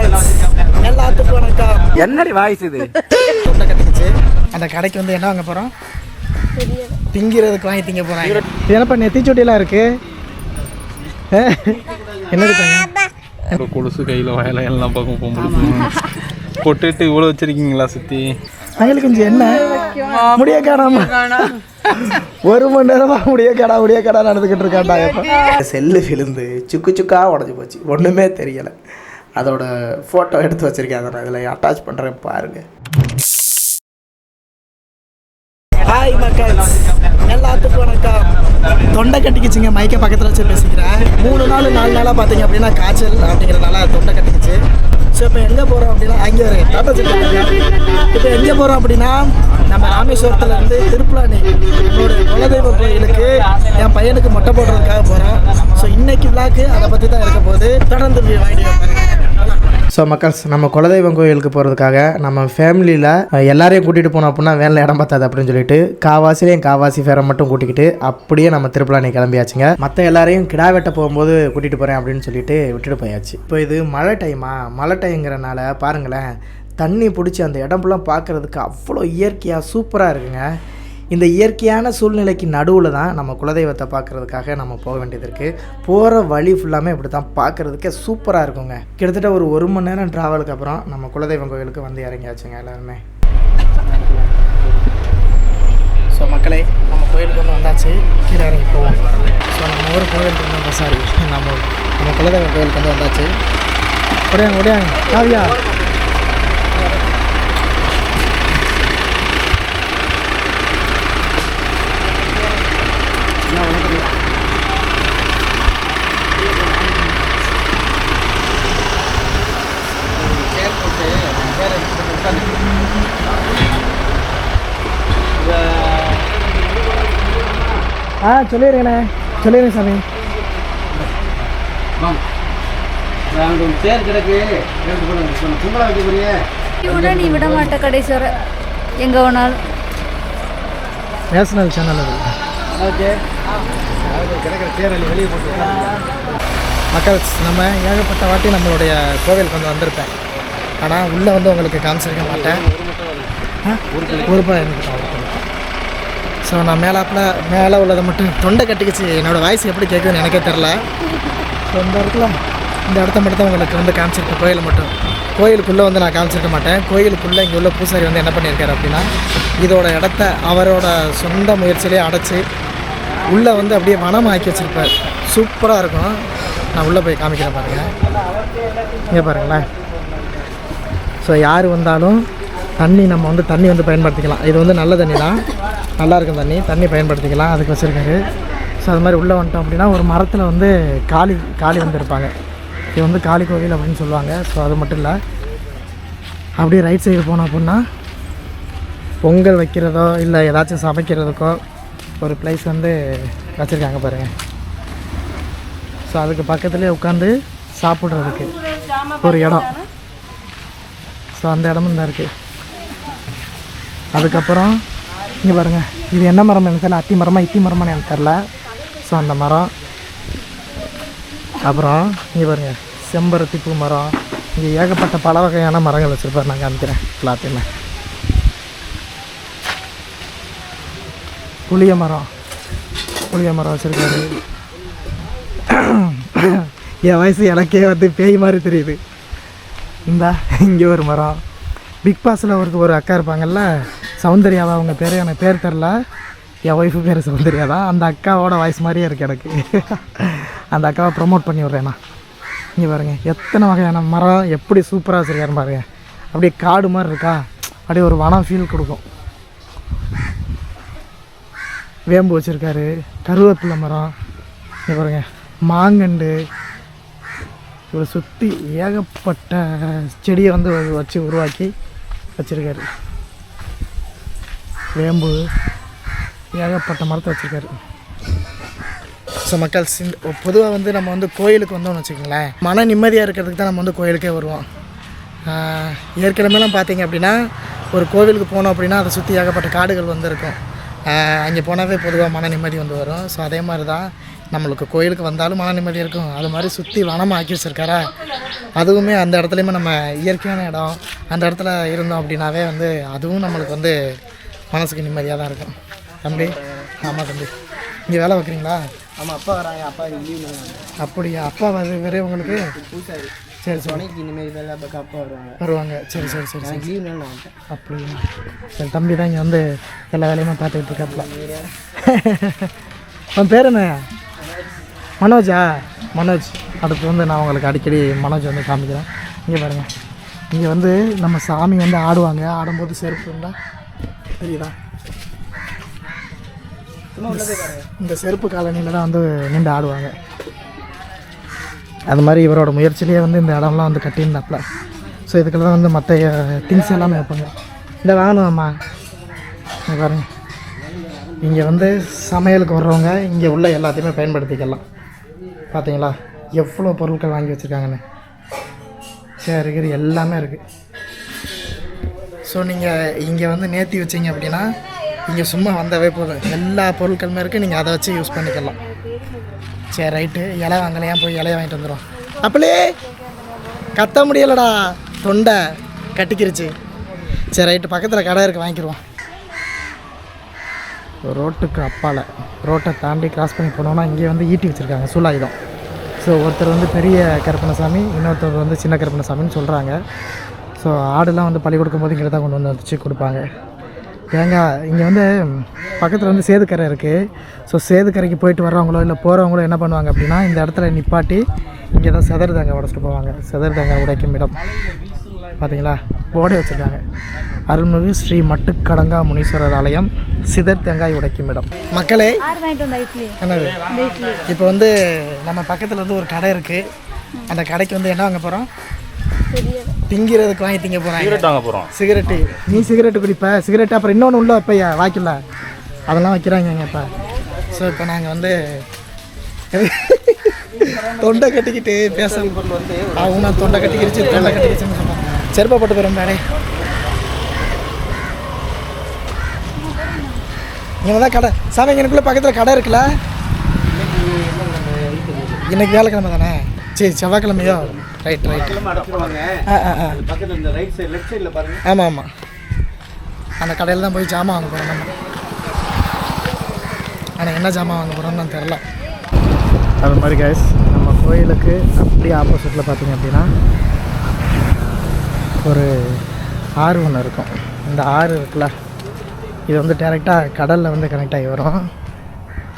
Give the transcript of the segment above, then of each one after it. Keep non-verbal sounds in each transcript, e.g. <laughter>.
எல்லாத்துக்கும் வணக்கம் என்னடி வாய்ஸ் இது? தொண்டை கட்டிக்கிச்சு அந்த கடைக்கு வந்து என்ன வாங்க போகிறோம் திங்கிறதுக்கு வாங்கி திங்க போகிறாங்க என்னப்பா நெத்திச்சூட்டியெல்லாம் இருக்கு? என்னது பாங்க கொலுசு கையில் வயல எல்லாம் பக்கம் பொம்பளை பொட்டுட்டு இவ்வளோ வச்சிருக்கீங்களா சுற்றி அங்களுக்கு கொஞ்சம் என்ன? முடிய காணாம ஒரு மணி நேரமா முடிய கடா முடிய கடா நடந்துக்கிட்டு இருக்காண்டா செல்லு விழுந்து சுக்கு சுக்கா உடஞ்சி போச்சு. ஒன்றுமே தெரியலை. அதோட ஃபோட்டோ எடுத்து வச்சிருக்கேன். அதை நான் இதில் அட்டாச் பண்ணுறேன் பாருங்கள் ஹாய் மக்கள். எல்லாத்துக்கும் வணக்கம். தொண்டை கட்டிக்கிச்சுங்க. மைக்கை பக்கத்தில் வச்சு பேசிக்கிறேன். மூணு நாள் நாலு நாளாக பார்த்தீங்க அப்படின்னா காய்ச்சல் அப்படிங்கிறனால தொண்டை கட்டிக்கிச்சு. ஸோ இப்போ எங்கே போகிறோம் அப்படின்னா அங்கே ஒரு டாட்டா இப்போ எங்கே போகிறோம் அப்படின்னா நம்ம ராமேஸ்வரத்தில் இருந்து திருப்பலானி என்னோட குலதெய்வ கோயிலுக்கு என் பையனுக்கு மொட்டை போடுறதுக்காக போகிறோம் ஸோ இன்னைக்கு விழாக்கு அதை பற்றி தான் இருக்க போது தொடர்ந்து வீடியோ ஸோ மக்கள்ஸ் நம்ம குலதெய்வம் கோயிலுக்கு போகிறதுக்காக நம்ம ஃபேமிலியில் எல்லாரையும் கூட்டிகிட்டு போனோம் அப்படின்னா வேனில் இடம் பார்த்தாது அப்படின்னு சொல்லிட்டு காவாசிலையும் காவாசி ஃபேரை மட்டும் கூட்டிக்கிட்டு அப்படியே நம்ம திருப்பலானி கிளம்பியாச்சுங்க. மற்ற எல்லாரையும் கிடா வெட்ட போகும்போது கூட்டிகிட்டு போகிறேன் அப்படின்னு சொல்லிட்டு விட்டுட்டு போயாச்சு. இப்போ இது மழை டைமா மழை டைங்கிறனால பாருங்களேன் தண்ணி பிடிச்சி அந்த இடம் ஃபுல்லாக பார்க்குறதுக்கு அவ்வளோ இயற்கையாக சூப்பராக இருக்குங்க. இந்த இயற்கையான சூழ்நிலைக்கு நடுவில் தான் நம்ம குலதெய்வத்தை பார்க்குறதுக்காக நம்ம போக வேண்டியது இருக்குது போகிற வழி ஃபுல்லாமே இப்படி தான் பார்க்குறதுக்கே சூப்பராக இருக்குங்க. கிட்டத்தட்ட ஒரு ஒரு மணி நேரம் ட்ராவலுக்கு அப்புறம் நம்ம குலதெய்வம் கோயிலுக்கு வந்து இறங்கியாச்சுங்க எல்லாருமே. ஸோ மக்களே நம்ம கோயிலுக்கு வந்து வந்தாச்சு. கீழே இறங்கி போவோம். ஸோ நம்ம ஊர் கோயிலுக்கு வந்து சாரி நம்ம நம்ம குலதெய்வம் கோயிலுக்கு வந்து வந்தாச்சு. ஒடியாங்க ஒடியாங்க காவியா ஆ சொல்லிடுங்கண்ணே சொல்லிடுங்க சாமி. விட நீ விட மாட்ட கடைசி வரை. எங்க வேணாலும். நேஷனல் சேனல் அது. ஓகே. கிடைக்கிற தேரலி வெளியே போட்டு மக்கள் நம்ம ஏகப்பட்ட வாட்டி நம்மளுடைய கோவிலுக்கு வந்து வந்திருப்பேன். ஆனால் உள்ளே வந்து உங்களுக்கு காமிச்சிருக்க மாட்டேன். ஊருப்பா எனக்கு ஸோ நான் மேலாப்பில் மேலே உள்ளதை மட்டும் தொண்டை கட்டிக்கிச்சு. என்னோடய வாய்ஸ் எப்படி கேட்குதுன்னு எனக்கே தெரில ஸோ இந்த இடத்துல இந்த இடத்த மட்டும் தான் உங்களுக்கு வந்து காமிச்சிருக்கேன். கோயில் மட்டும். கோயிலுக்குள்ளே வந்து நான் காமிச்சிருக்க மாட்டேன். கோயிலுக்குள்ளே இங்கே உள்ள பூசாரி வந்து என்ன பண்ணியிருக்காரு அப்படின்னா இதோட இடத்த அவரோட சொந்த முயற்சியிலே அடைச்சி உள்ளே வந்து அப்படியே வனம் ஆக்கி வச்சுருப்பார். சூப்பராக இருக்கும். நான் உள்ளே போய் காமிக்கிறேன் பாருங்கள் இங்கே பாருங்களேன். ஸோ யார் வந்தாலும் தண்ணி நம்ம வந்து தண்ணி வந்து பயன்படுத்திக்கலாம். இது வந்து நல்ல தண்ணி தான் நல்லா இருக்கும் தண்ணி. தண்ணி பயன்படுத்திக்கலாம். அதுக்கு வச்சுருக்காரு. ஸோ அது மாதிரி உள்ளே வந்துட்டோம் அப்படின்னா ஒரு மரத்தில் வந்து காளி காளி வந்துருப்பாங்க. இது வந்து காளி கோவில் அப்படின்னு சொல்லுவாங்க. ஸோ அது மட்டும் இல்லை. அப்படியே ரைட் சைடு போனோம் அப்படின்னா பொங்கல் வைக்கிறதோ இல்லை ஏதாச்சும் சமைக்கிறதுக்கோ ஒரு ப்ளேஸ் வந்து வச்சுருக்காங்க பாருங்கள் ஸோ அதுக்கு பக்கத்துலேயே உட்காந்து சாப்பிட்றதுக்கு ஒரு இடம். ஸோ அந்த இடமும் தான் இருக்குது அதுக்கப்புறம் இங்கே பாருங்கள் இது என்ன மரம் எனக்கு தெரியல. அத்தி மரமாக இத்தி மரமானு எனக்கு தெரில ஸோ அந்த மரம். அப்புறம் இங்கே பாருங்கள் செம்பருத்தி பூ மரம். இங்கே ஏகப்பட்ட பல வகையான மரங்கள் வச்சுருப்பார். நான் காமிக்கிறேன். எல்லாத்தையுமே. புளிய மரம். புளிய மரம் வச்சுருக்காரு. என் வயசு எனக்கே வந்து பேய் மாதிரி தெரியுது. இந்தா இங்கே ஒரு மரம். பிக் பாஸில் ஒரு ஒரு அக்கா இருப்பாங்கல்ல? சௌந்தர்யாவா? அவங்க பேர் எனக்கு பேர் தெரில என் ஒய்ஃபு பேர் சௌந்தர்யா தான். அந்த அக்காவோட வாய்ஸ் மாதிரியே இருக்குது எனக்கு. அந்த அக்காவை ப்ரொமோட் பண்ணி விட்றேண்ணா இங்கே பாருங்க எத்தனை வகையான மரம் எப்படி சூப்பராக வச்சுருக்காரு பாருங்க. அப்படியே காடு மாதிரி இருக்கா? அப்படியே ஒரு வனம் ஃபீல் கொடுக்கும். வேம்பு வச்சுருக்காரு கருவேப்பிலை மரம். இங்கே பாருங்க மாங்கண்டு. இவரை சுற்றி ஏகப்பட்ட செடியை வந்து வச்சு உருவாக்கி வச்சுருக்காரு. வேம்பு ஏகப்பட்ட மரத்தை வச்சுருக்காரு. ஸோ மக்கள் பொதுவாக வந்து நம்ம வந்து கோயிலுக்கு வந்தோம்னு வச்சுக்கோங்களேன். மன நிம்மதியாக இருக்கிறதுக்கு தான் நம்ம வந்து கோயிலுக்கே வருவோம். ஏற்கனவேலாம் பார்த்தீங்க அப்படின்னா ஒரு கோவிலுக்கு போனோம் அப்படின்னா அதை சுற்றி ஏகப்பட்ட காடுகள் வந்துருக்கும். அங்கே போனாவே பொதுவாக மன நிம்மதி வந்து வரும். ஸோ அதே மாதிரி தான் நம்மளுக்கு கோயிலுக்கு வந்தாலும் மன நிம்மதி இருக்கும். அது மாதிரி சுற்றி வனமாக ஆக்கி வச்சுருக்காரா? அதுவுமே அந்த இடத்துலையுமே நம்ம இயற்கையான இடம். அந்த இடத்துல இருந்தோம் அப்படின்னாவே வந்து அதுவும் நம்மளுக்கு வந்து மனசுக்கு நிம்மதியாக தான் இருக்கும். தம்பி ஆமாம் தம்பி. இங்கே வேலை வைக்கிறீங்களா ஆமாம் அப்பா வராங்க. அப்பா லீவ் அப்படியா? அப்பா வந்து வேறு உங்களுக்கு? பூசாரி. சரி துணைக்கு இனிமேல் வேலை பார்க்க அப்பா வருவாங்க. வருவாங்க. சரி சரி சரி சரி. லீவ் நான் அப்படியா? சரி தம்பி தான் இங்கே வந்து எல்லா வேலையுமே பார்த்துக்கிட்டு இருக்காப்புல. <laughs> உன் பேர் என்ன? மனோஜா? மனோஜ். அடுத்து வந்து நான் உங்களுக்கு அடிக்கடி மனோஜ் வந்து காமிக்கிறேன். இங்கே பாருங்கள் இங்கே வந்து நம்ம சாமி வந்து ஆடுவாங்க. ஆடும்போது செருப்பு இருந்தால் தெரியுதா? இந்த செருப்பு காலனியில் தான் வந்து நின்று ஆடுவாங்க. அது மாதிரி இவரோட முயற்சியிலேயே வந்து இந்த இடம்லாம் வந்து கட்டியிருந்தாப்புல. ஸோ இதுக்கெல்லாம் வந்து மற்ற திங்ஸ் எல்லாமே வைப்பாங்க. இந்த வாங்கணும்மா பாருங்க. இங்கே வந்து சமையலுக்கு வர்றவங்க இங்கே உள்ள எல்லாத்தையுமே பயன்படுத்திக்கலாம். பார்த்தீங்களா எவ்வளோ பொருட்கள் வாங்கி வச்சுருக்காங்கன்னு. சரி எல்லாமே இருக்குது ஸோ நீங்கள் இங்கே வந்து நேர்த்தி வச்சீங்க அப்படின்னா இங்கே சும்மா வந்தாவே போதும். எல்லா பொருட்களுமே இருக்குது நீங்கள் அதை வச்சு யூஸ் பண்ணிக்கலாம். சரி ரைட்டு. இலை வாங்கலையா? போய் இலைய வாங்கிட்டு வந்துடும் அப்படியே கத்த முடியலடா. தொண்டை கட்டிக்கிருச்சு. சரி ரைட்டு. பக்கத்தில் கடை இருக்குது வாங்கிக்கிடுவோம் ரோட்டுக்கு அப்பால். ரோட்டை தாண்டி கிராஸ் பண்ணி போனோம்னா இங்கே வந்து ஈட்டி வச்சுருக்காங்க. சூலாயுதம். ஸோ ஒருத்தர் வந்து பெரிய கருப்பணசாமி இன்னொருத்தர் வந்து சின்ன கருப்பணசாமின்னு சொல்கிறாங்க ஸோ ஆடுலாம் வந்து பழி கொடுக்கும்போது இங்கே தான் கொண்டு வந்து வச்சு கொடுப்பாங்க. தேங்காய் இங்கே வந்து பக்கத்தில் வந்து சேதுக்கரை இருக்குது ஸோ சேதுக்கரைக்கு போயிட்டு வர்றவங்களோ இல்லை போகிறவங்களோ என்ன பண்ணுவாங்க அப்படின்னா இந்த இடத்துல நிப்பாட்டி இங்கே தான் செதறு தேங்காய் உடச்சிட்டு போவாங்க. செதறு தேங்காய் உடைக்கும் இடம். பார்த்தீங்களா போர்டே வச்சுருக்காங்க. அருள்மிகு ஸ்ரீ மட்டுக்கடங்கா முனீஸ்வரர் ஆலயம் சிதர் தேங்காய் உடைக்கும் இடம். மக்களே என்னது? இப்போ வந்து நம்ம பக்கத்தில் வந்து ஒரு கடை இருக்குது அந்த கடைக்கு வந்து என்ன வாங்க போகிறோம் திங்கிறதுக்கு வாங்கி திங்க போகிறாங்க சிகரெட் வாங்க போகிறோம் சிகரெட்டு நீ சிகரெட்டு குடிப்ப. சிகரெட் அப்புறம் இன்னொன்று உள்ள வைப்பையா வாய்க்கல அதெல்லாம் வைக்கிறாங்க இப்போ. ஸோ இப்போ நாங்கள் வந்து <laughs> தொண்டை கட்டிக்கிட்டு பேச அவங்க தொண்டை கட்டிக்கிடுச்சு தொண்டை கட்டிக்கிடுச்சுன்னு சொன்னாங்க செருப்பை போட்டு போகிறோம் மேடே இங்கே தான் கடை. சாமி எனக்குள்ளே பக்கத்தில் கடை இருக்குல்ல? இன்னைக்கு வேலைக்கிழமை தானே? சரி செவ்வாய்க்கிழமையோ? ரைட் ரைட் ஆ ஆ ஆ. பக்கத்தில் இந்த ரைட் சைடு லெஃப்ட் சைடில் பாருங்க. ஆமாம் ஆமாம் அந்த கடையில் தான் போய் ஜாமான் வாங்க போகிறோம் நம்ம. ஆனால் என்ன ஜாமான் வாங்க போகிறோம்னு தெரில அது மாதிரி கைஸ் நம்ம கோயிலுக்கு அப்படியே ஆப்போசிட்டில் பார்த்தீங்க அப்படின்னா ஒரு ஆறு ஒன்று இருக்கும். இந்த ஆறு இருக்குல்ல இது வந்து டேரெக்டாக கடலில் வந்து கனெக்ட் ஆகி வரும்.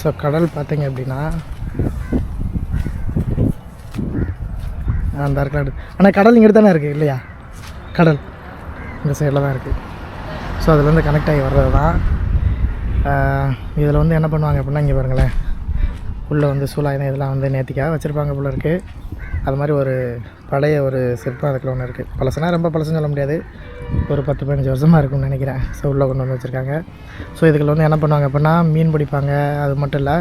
ஸோ கடல் பார்த்தீங்க அப்படின்னா அந்த இருக்கலாம் ஆனால் கடல் இங்கிட்டு தானே இருக்குது இல்லையா? கடல். இந்த சைடில் தான் இருக்குது ஸோ அதுலேருந்து கனெக்ட் ஆகி வர்றது தான். இதில் வந்து என்ன பண்ணுவாங்க அப்படின்னா இங்கே பாருங்களேன். உள்ளே வந்து சூலாயுதம் இதெல்லாம் வந்து நேர்த்திக்காக வச்சுருப்பாங்க போல இருக்குது அது மாதிரி ஒரு பழைய ஒரு சிற்பம் அதுக்குள்ள ஒன்று இருக்குது பழசுனா ரொம்ப பழசுன்னு சொல்ல முடியாது. ஒரு பத்து பதினஞ்சு வருஷமாக இருக்கும்னு நினைக்கிறேன். ஸோ உள்ளே கொண்டு வந்து வச்சுருக்காங்க. ஸோ இதுக்குள்ள வந்து என்ன பண்ணுவாங்க அப்படின்னா மீன் பிடிப்பாங்க. அது மட்டும் இல்லை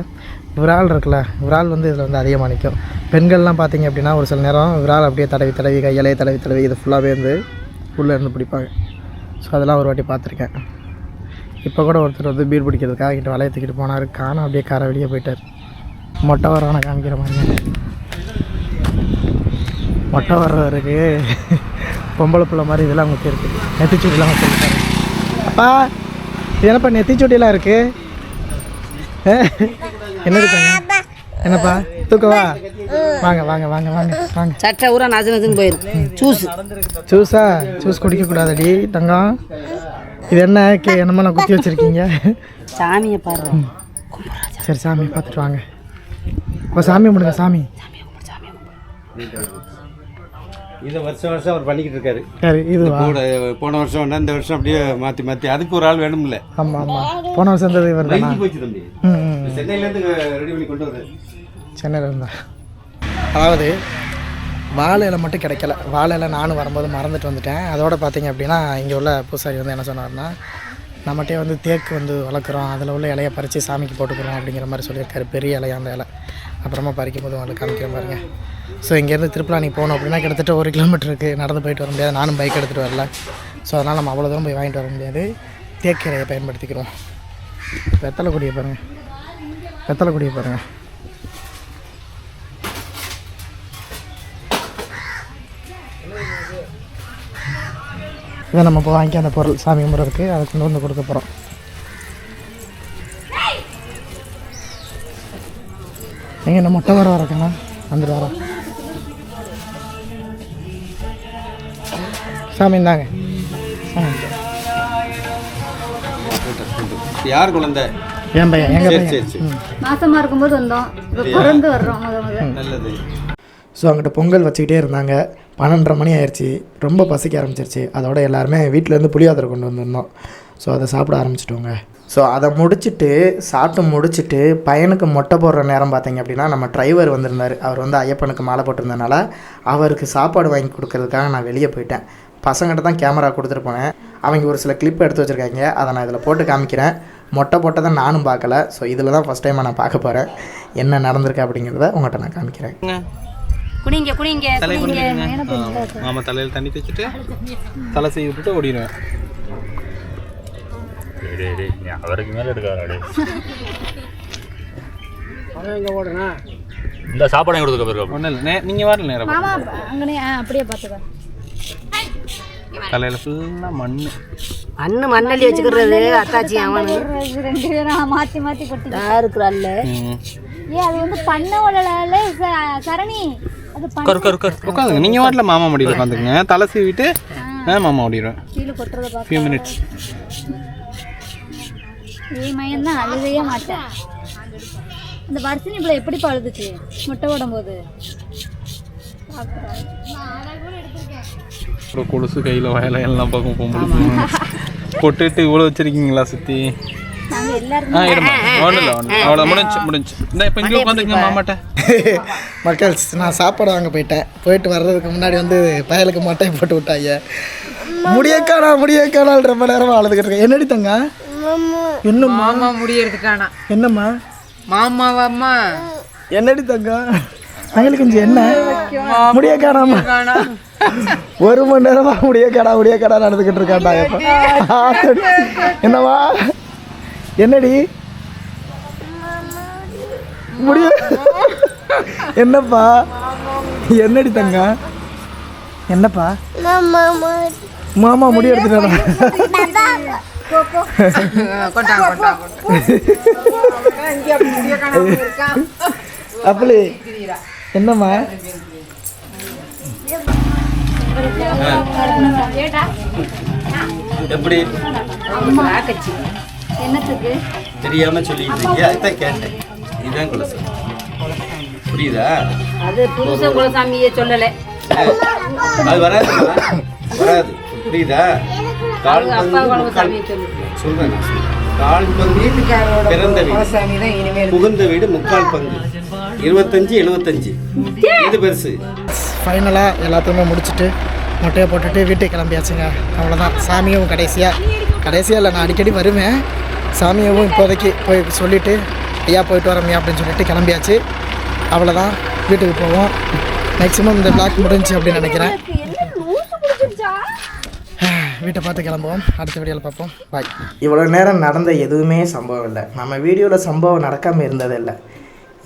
விரால் இருக்குல்ல விரால் வந்து இதில் வந்து அதிகமாக நிற்கும் பெண்கள்லாம் பார்த்தீங்க அப்படின்னா ஒரு சில நேரம் விரால் அப்படியே தடவி தடவி கையாலே தடவி தடவி இது ஃபுல்லாகவே வந்து உள்ளே இருந்து பிடிப்பாங்க. ஸோ அதெல்லாம் ஒரு வாட்டி பார்த்துருக்கேன் இப்போ கூட ஒருத்தர் வந்து பீர் பிடிக்கிறதுக்காக கிட்ட வலையை தூக்கிட்டு போனார். காணும் அப்படியே காரை வெளியே போயிட்டார். மொட்டை வரவனை காமிக்கிற மாதிரி. மொட்டை வர்றவருக்கு பொம்பளை பிள்ளை மாதிரி இதெல்லாம் முக்கியம் இருக்குது நெத்திச்சூடிலாம் வச்சுருக்காரு அப்பா இது என்னப்பா நெத்திச்சூடியெல்லாம் இருக்குது என்ன இருக்காங்க என்னப்பா? தூக்கவா வாங்க வாங்க வாங்க வாங்க வாங்க. சட்டை ஊரா நச்சு நச்சுன்னு போயிடும் சூஸ் ஜூஸா ஜூஸ் குடிக்கக்கூடாதடி தங்கம். இது என்ன? கே என்னமோ நான் குத்தி வச்சுருக்கீங்க? சாமியை பாரு. சரி சாமி பார்த்துட்டு வாங்க. இப்போ சாமி கும்பிடுங்க சாமி. இதை வருஷம் வருஷம் அவர் பண்ணிக்கிட்டு இருக்காரு. சரி இதுவா கூட போன வருஷம் ஒன்றா இந்த வருஷம் அப்படியே மாற்றி மாற்றி அதுக்கு ஒரு ஆள் வேணும்ல. ஆமாம் ஆமாம் போன வருஷம் இருந்தது இவர் தானா வெங்கி போச்சு தம்பி. சென்னையிலேருந்து ரெடி பண்ணி கொண்டு வர்றாரு. சென்னையில் இருந்தா. அதாவது வாழை இலை மட்டும் கிடைக்கல. வாழை இலை நானும் வரும்போது மறந்துட்டு வந்துட்டேன். அதோட பார்த்தீங்க அப்படின்னா இங்கே உள்ள பூசாரி வந்து என்ன சொன்னார்னா நம்மகிட்டே வந்து தேக்கு வந்து வளர்க்குறோம். அதில் உள்ள இலையை பறித்து சாமிக்கு போட்டுக்கிறோம் அப்படிங்கிற மாதிரி சொல்லியிருக்காரு. பெரிய இலையா அந்த இலை. அப்புறமா பறிக்கும் போது உங்களுக்கு காமிக்கிற பாருங்க. ஸோ இங்கேருந்து திருப்பலானி போகணும் அப்படின்னா கிட்டத்தட்ட ஒரு கிலோமீட்டருக்கு நடந்து போயிட்டு வர முடியாது. நானும் பைக் எடுத்துகிட்டு வரல. ஸோ அதனால் நம்ம அவ்வளோ தூரம் போய் வாங்கிட்டு வர முடியாது. தேக்கீரையை பயன்படுத்திக்கிறோம். வெத்தலை கொடியை பாருங்கள் வெத்தலை கொடியை பாருங்கள் இதை நம்ம இப்போ வாங்கி அந்த பொருள் சாமி கும்பிட்றதுக்கு அதை கொண்டு வந்து கொடுக்க போகிறோம் எங்க இந்த முட்டை வர வரக்கண்ணா வந்துட்டு வரோம் சாமி இந்தாங்க. சாமி யார் குழந்தை? என் பையன் எங்கள் பையன்? சரி சரி. மாசமா இருக்கும்போது வந்தோம். இப்போ பிறந்து வர்றோம் நல்லது. ஸோ அங்கிட்ட பொங்கல் வச்சுக்கிட்டே இருந்தாங்க. பன்னெண்டரை மணி ஆயிடுச்சு ரொம்ப பசிக்க ஆரம்பிச்சிருச்சு. அதோட எல்லாருமே வீட்டிலேருந்து புளியோதரை கொண்டு வந்திருந்தோம். ஸோ அதை சாப்பிட ஆரம்பிச்சிட்டோங்க. ஸோ அதை முடிச்சுட்டு சாப்பிட்டு முடிச்சுட்டு பையனுக்கு மொட்டை போடுற நேரம் பார்த்தீங்க அப்படின்னா நம்ம டிரைவர் வந்திருந்தார். அவர் வந்து ஐயப்பனுக்கு மாலை போட்டிருந்தனால அவருக்கு சாப்பாடு வாங்கி கொடுக்கறதுக்காக நான் வெளியே போயிட்டேன். பசங்கிட்ட தான் கேமரா கொடுத்துட்டு போனேன். அவங்க ஒரு சில கிளிப் எடுத்து வச்சுருக்காங்க. அதை நான் இதில் போட்டு காமிக்கிறேன். மொட்டை போட்டதை நானும் பார்க்கல. ஸோ இதில் தான் ஃபஸ்ட் டைம் நான் பார்க்க போகிறேன் என்ன நடந்திருக்கு அப்படிங்கிறத உங்கள்கிட்ட நான் காமிக்கிறேன். குனிங்க. ஆமாம் தலையில் தண்ணி தேய்ச்சிட்டு தலை செய்ய விட்டுட்டு ஓடிடுவேன். நீ அவருக்கு மேலே இந்த சாப்பாடு கொடுத்துக்க போயிருக்கோம் ஒன்றும் இல்லை நீங்கள் வரல நேரம் மாமா அங்கனே அப்படியே பார்த்துக்கோ தலையில் ஃபுல்லாக மண் அண்ணன் மண்ணள்ளி வச்சுக்கிறது அத்தாச்சி அவனு. ரெண்டு பேரும் மாத்தி மாத்தி கொட்டி இருக்கிறாள்ல ம். ஏ அது வந்து பண்ண உடலால சரணி. அது பண்ண கரு கரு கரு. உட்காந்துங்க நீங்கள் வாட்டில் மாமா மடியில் உட்காந்துங்க தலை சீவிட்டு ஆ. மாமா ஓடிடுவேன் ஃபியூ மினிட்ஸ் ஏ மையம் தான் அழுதையே மாட்டேன் அந்த வர்ஷினி பிள்ளை எப்படி பழுதுச்சு முட்டை போடும்போது. அப்புறம் கொலுசு கையில் வயல எல்லாம் பக்கம் போக முடியும் பொட்டுட்டு இவ்வளோ வச்சிருக்கீங்களா மாமாட்ட. மக்கள்ஸ் நான் சாப்பாடு வாங்க போயிட்டேன். போயிட்டு வர்றதுக்கு முன்னாடி வந்து பயலுக்கு மட்டையை போட்டு விட்டாங்க முடியக்காடா முடியக்காடா ரொம்ப நேரமாக அழுதுகிட்டு இருக்கேன். என்னடி தங்க என்னம்மா? மாமா முடியறதுக்கானா என்னம்மா? மாமாவாம்மா. என்னடி தங்க மகளுக்கு கொஞ்சம் என்ன? முடியக்காடாமா ஒரு மணி நேரமா முடியக்காடா முடியக்காடா நடந்துக்கிட்டு இருக்காண்டா எப்ப. என்னம்மா? என்னடி? முடிய என்னப்பா? என்னடி தங்க என்னப்பா? மாமா. முடி கொண்டாங்க கொண்டாங்க அப்படி என்னம்மா? எப்படி? என்னத்துக்கு? தெரியாம சொல்லிட்டு இருக்கியா? அதான் கேட்டேன். இதுதான் கொலுசு புரியுதா? அது புருஷன் குலசாமியே சொல்லலை. அது வராது. வராது. புரியுதா? கால் சொல்றேன் நான். கால் பங்கு பிறந்த வீடு. புகுந்த வீடு முக்கால் பங்கு. இருபத்தஞ்சு எழுபத்தஞ்சு. இது பெருசு. ஃபைனலாக எல்லாத்தையுமே முடிச்சுட்டு மொட்டையை போட்டுட்டு வீட்டுக்கு கிளம்பியாச்சுங்க. அவ்வளோதான் சாமியும் கடைசியாக கடைசியாக இல்லை நான் அடிக்கடி வருவேன். சாமியவும் இப்போதைக்கு போய் சொல்லிவிட்டு ஐயா போயிட்டு வரோம்யா அப்படின்னு சொல்லிட்டு கிளம்பியாச்சு. அவ்வளோதான் வீட்டுக்கு போவோம். மேக்ஸிமம் இந்த பிளாக் முடிஞ்சு அப்படின்னு நினைக்கிறேன். வீட்டை பார்த்து கிளம்புவோம். அடுத்த வீடியோவில் பார்ப்போம். பாய் இவ்வளோ நேரம் நடந்த எதுவுமே சம்பவம் இல்லை. நம்ம வீடியோவில் சம்பவம் நடக்காமல் இருந்ததில்லை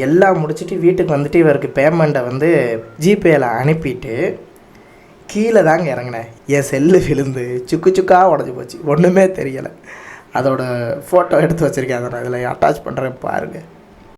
எல்லாம் முடிச்சுட்டு வீட்டுக்கு வந்துட்டு இவருக்கு பேமெண்ட்டை வந்து ஜிபேயில் அனுப்பிட்டு கீழே தாங்க இறங்கினேன். என் செல்லு விழுந்து சுக்கு சுக்காக உடஞ்சி போச்சு. ஒன்றுமே தெரியலை. அதோட ஃபோட்டோ எடுத்து வச்சுருக்கேன். அதை நான் இதில் அட்டாச் பண்ணுறேன் பாருங்கள்